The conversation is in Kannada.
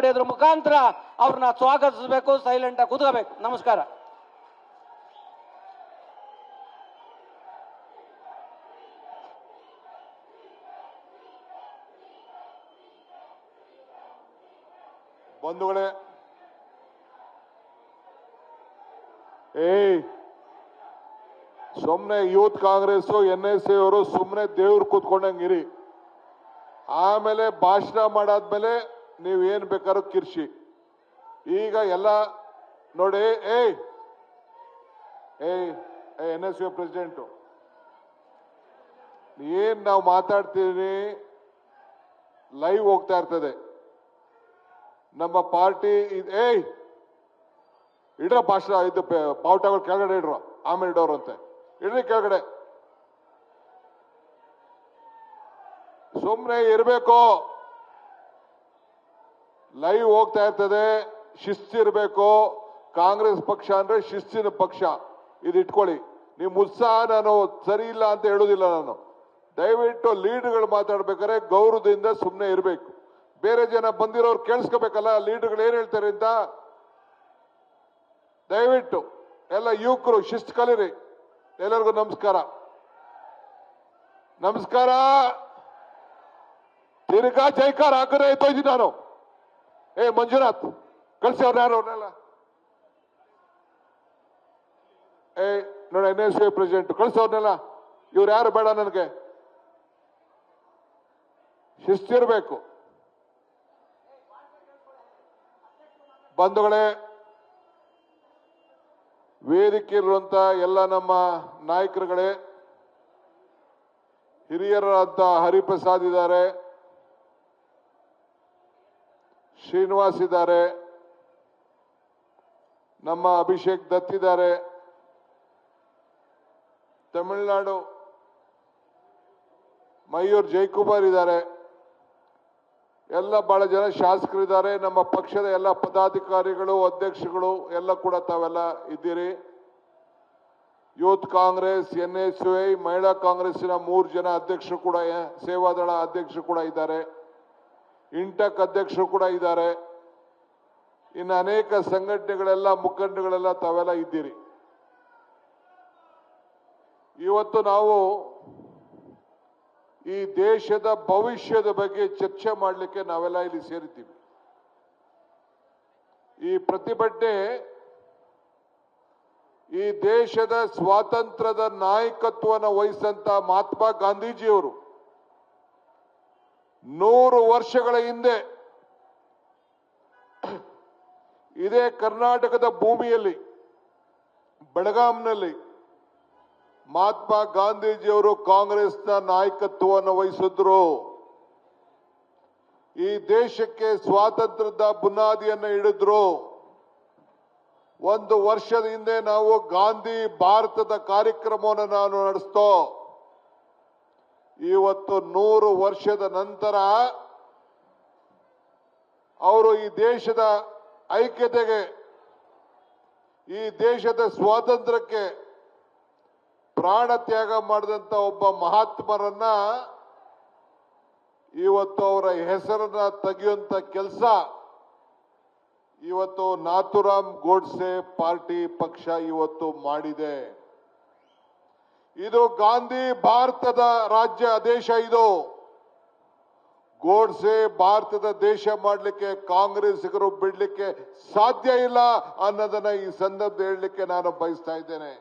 ಹೊಡೆಯೋದ್ರ ಮುಖಾಂತರ ಅವ್ರನ್ನ ಸ್ವಾಗತಿಸಬೇಕು ಸೈಲೆಂಟ್ ಆಗಿ ಕುತ್ಕೋಬೇಕು. ನಮಸ್ಕಾರ. ಬಂಧುಗಳೇ, ಏಯ್ ಸುಮ್ಮನೆ youth Congress N S A ಅವರು ಸುಮ್ಮನೆ ದೇವ್ರು ಕೂತ್ಕೊಂಡಂಗಿರಿ ಆಮೇಲೆ ಭಾಷಣ ಮಾಡಾದ್ಮೇಲೆ ನೀವ್ ಏನು ಬೇಕಾದ್ರೂ ಕಿರ್ಷಿ ಈಗ ಎಲ್ಲ ನೋಡಿ, ಏಯ್ ಏಯ್ ಎನ್ ಎಸ್ ಯು ಪ್ರೆಸಿಡೆಂಟು ಏನ್ ನಾವು ಮಾತಾಡ್ತೀವಿ ಲೈವ್ ಹೋಗ್ತಾ ಇರ್ತದೆ. ನಮ್ಮ ಪಾರ್ಟಿ ಏಯ್, ಇಡ್ರ ಭಾಷಣ, ಇದು ಬಾವುಟಗಳು ಕೆಳಗಡೆ ಇಡ್ರು, ಆಮೇಲೆ ಇಡೋರು ಅಂತೆ. ಇಡ್ರಿ ಕೆಳಗಡೆ. ಸುಮ್ಮನೆ ಇರಬೇಕು. ಲೈವ್ ಹೋಗ್ತಾ ಇರ್ತದೆ ಇರಬೇಕು. ಕಾಂಗ್ರೆಸ್ ಪಕ್ಷ ಅಂದ್ರೆ ಶಿಸ್ತಿನ ಪಕ್ಷ. ಇದು ಇಟ್ಕೊಳ್ಳಿ. ನೀವು ಉತ್ಸಾಹ ನಾನು ಸರಿ ಇಲ್ಲ ಅಂತ ಹೇಳುದಿಲ್ಲ ನಾನು. ದಯವಿಟ್ಟು ಲೀಡ್ಗಳು ಮಾತಾಡ್ಬೇಕಾದ್ರೆ ಗೌರವದಿಂದ ಸುಮ್ಮನೆ ಇರಬೇಕು. ಬೇರೆ ಜನ ಬಂದಿರೋರು ಕೇಳಿಸ್ಕೋಬೇಕಲ್ಲ, ಲೀಡ್ಗಳು ಏನ್ ಹೇಳ್ತಾರೆ ಅಂತ? ದಯವಿಟ್ಟು ಎಲ್ಲ ಯುವಕರು, ಶಿಸ್ತು ಕಲೀರಿ. ಎಲ್ಲರಿಗೂ ನಮಸ್ಕಾರ. ನಮಸ್ಕಾರ. ತಿರ್ಗಾ ಜೈಕಾರ ಆಗ್ರಹ ಇದ್ದೀನಿ ನಾನು. ಏ, ಮಂಜುನಾಥ್, ಕಳ್ಸಿ ಅವ್ರು ಯಾರು ಅವ್ರನ್ನೆಲ್ಲ ಏ, ನೋಡಿ ಎನ್ ಎಸ್ ಪ್ರೆಸಿಡೆಂಟ್ ಕಳ್ಸಿ ಅವ್ರನ್ನೆಲ್ಲ ಇವ್ರು ಯಾರು ಬೇಡ ನನಗೆ? ಶಿಸ್ತಿರ್ಬೇಕು ಬಂಧುಗಳೇ, ವೇದಿಕೆ ಇರುವಂತ ಎಲ್ಲ ನಮ್ಮ ನಾಯಕರುಗಳೇ ಹಿರಿಯರಾದ ಹರಿಪ್ರಸಾದ್ ಇದ್ದಾರೆ. ಶ್ರೀನಿವಾಸ್ ಇದ್ದಾರೆ. ನಮ್ಮ ಅಭಿಷೇಕ್ ದತ್ ಇದ್ದಾರೆ. ತಮಿಳುನಾಡು ಮಯೂರ್ ಜೈಕುಮಾರ್ ಇದ್ದಾರೆ. ಎಲ್ಲ ಬಹಳ ಜನ ಶಾಸಕರಿದ್ದಾರೆ ನಮ್ಮ ಪಕ್ಷದ ಎಲ್ಲ ಪದಾಧಿಕಾರಿಗಳು, ಅಧ್ಯಕ್ಷಗಳು ಎಲ್ಲ ಕೂಡ ತಾವೆಲ್ಲ ಇದ್ದೀರಿ. Youth Congress, N S I ಮಹಿಳಾ ಕಾಂಗ್ರೆಸ್ಸಿನ ಮೂರು ಜನ ಅಧ್ಯಕ್ಷರು ಕೂಡ ಸೇವಾದಳ ಅಧ್ಯಕ್ಷರು ಕೂಡ ಇದ್ದಾರೆ. ಇಂಟಕ್ ಅಧ್ಯಕ್ಷರು ಕೂಡ ಇದ್ದಾರೆ. ಇನ್ನು ಅನೇಕ ಸಂಘಟನೆಗಳೆಲ್ಲ, ಮುಖಂಡಗಳೆಲ್ಲ ತಾವೆಲ್ಲ ಇದ್ದೀರಿ. ಇವತ್ತು ನಾವು ಈ ದೇಶದ ಭವಿಷ್ಯದ ಬಗ್ಗೆ ಚರ್ಚೆ ಮಾಡಲಿಕ್ಕೆ ನಾವೆಲ್ಲ ಇಲ್ಲಿ ಸೇರಿದ್ದೀವಿ. ಈ ಪ್ರತಿಭಟನೆ ಈ ದೇಶದ ಸ್ವಾತಂತ್ರ್ಯದ ನಾಯಕತ್ವನ ವಹಿಸಂತ ಮಹಾತ್ಮ ಗಾಂಧೀಜಿಯವರು ನೂರು ವರ್ಷಗಳ ಹಿಂದೆ ಇದೇ ಕರ್ನಾಟಕದ ಭೂಮಿಯಲ್ಲಿ, ಬೆಳಗಾಂನಲ್ಲಿ ಮಹಾತ್ಮ ಗಾಂಧೀಜಿಯವರು ಕಾಂಗ್ರೆಸ್ನ ನಾಯಕತ್ವವನ್ನು ವಹಿಸಿದ್ರು. ಈ ದೇಶಕ್ಕೆ ಸ್ವಾತಂತ್ರ್ಯದ ಬುನಾದಿಯನ್ನು ಹಿಡಿದ್ರು. ಒಂದು ವರ್ಷದ ಹಿಂದೆ ನಾವು ಗಾಂಧಿ ಭಾರತದ ಕಾರ್ಯಕ್ರಮವನ್ನು ನಾನು ನಡೆಸ್ತೋ ಇವತ್ತು ನೂರು ವರ್ಷದ ನಂತರ ಅವರು ಈ ದೇಶದ ಐಕ್ಯತೆಗೆ, ಈ ದೇಶದ ಸ್ವಾತಂತ್ರ್ಯಕ್ಕೆ ಪ್ರಾಣ ತ್ಯಾಗ ಮಾಡಿದಂತ ಒಬ್ಬ ಮಹಾತ್ಮರನ್ನ ಇವತ್ತು ಅವರ ಹೆಸರನ್ನ ತೆಗೆಯುವಂತ ಕೆಲಸ ಇವತ್ತು ನಾಥುರಾಮ್ ಗೋಡ್ಸೆ ಪಾರ್ಟಿ ಪಕ್ಷ ಇವತ್ತು ಮಾಡಿದೆ. ಇದು ಗಾಂಧಿ ಭಾರತದ ರಾಜ್ಯ ದೇಶ ಇದು. ಗೋಡ್ಸೆ ಭಾರತದ ದೇಶ ಮಾಡಲಿಕ್ಕೆ ಕಾಂಗ್ರೆಸ್ಸಿಗರು ಬಿಡಲಿಕ್ಕೆ ಸಾಧ್ಯ ಇಲ್ಲ ಅನ್ನೋದನ್ನ ಈ ಸಂದರ್ಭ ಹೇಳಲಿಕ್ಕೆ ನಾನು ಬಯಸ್ತಾ ಇದ್ದೇನೆ.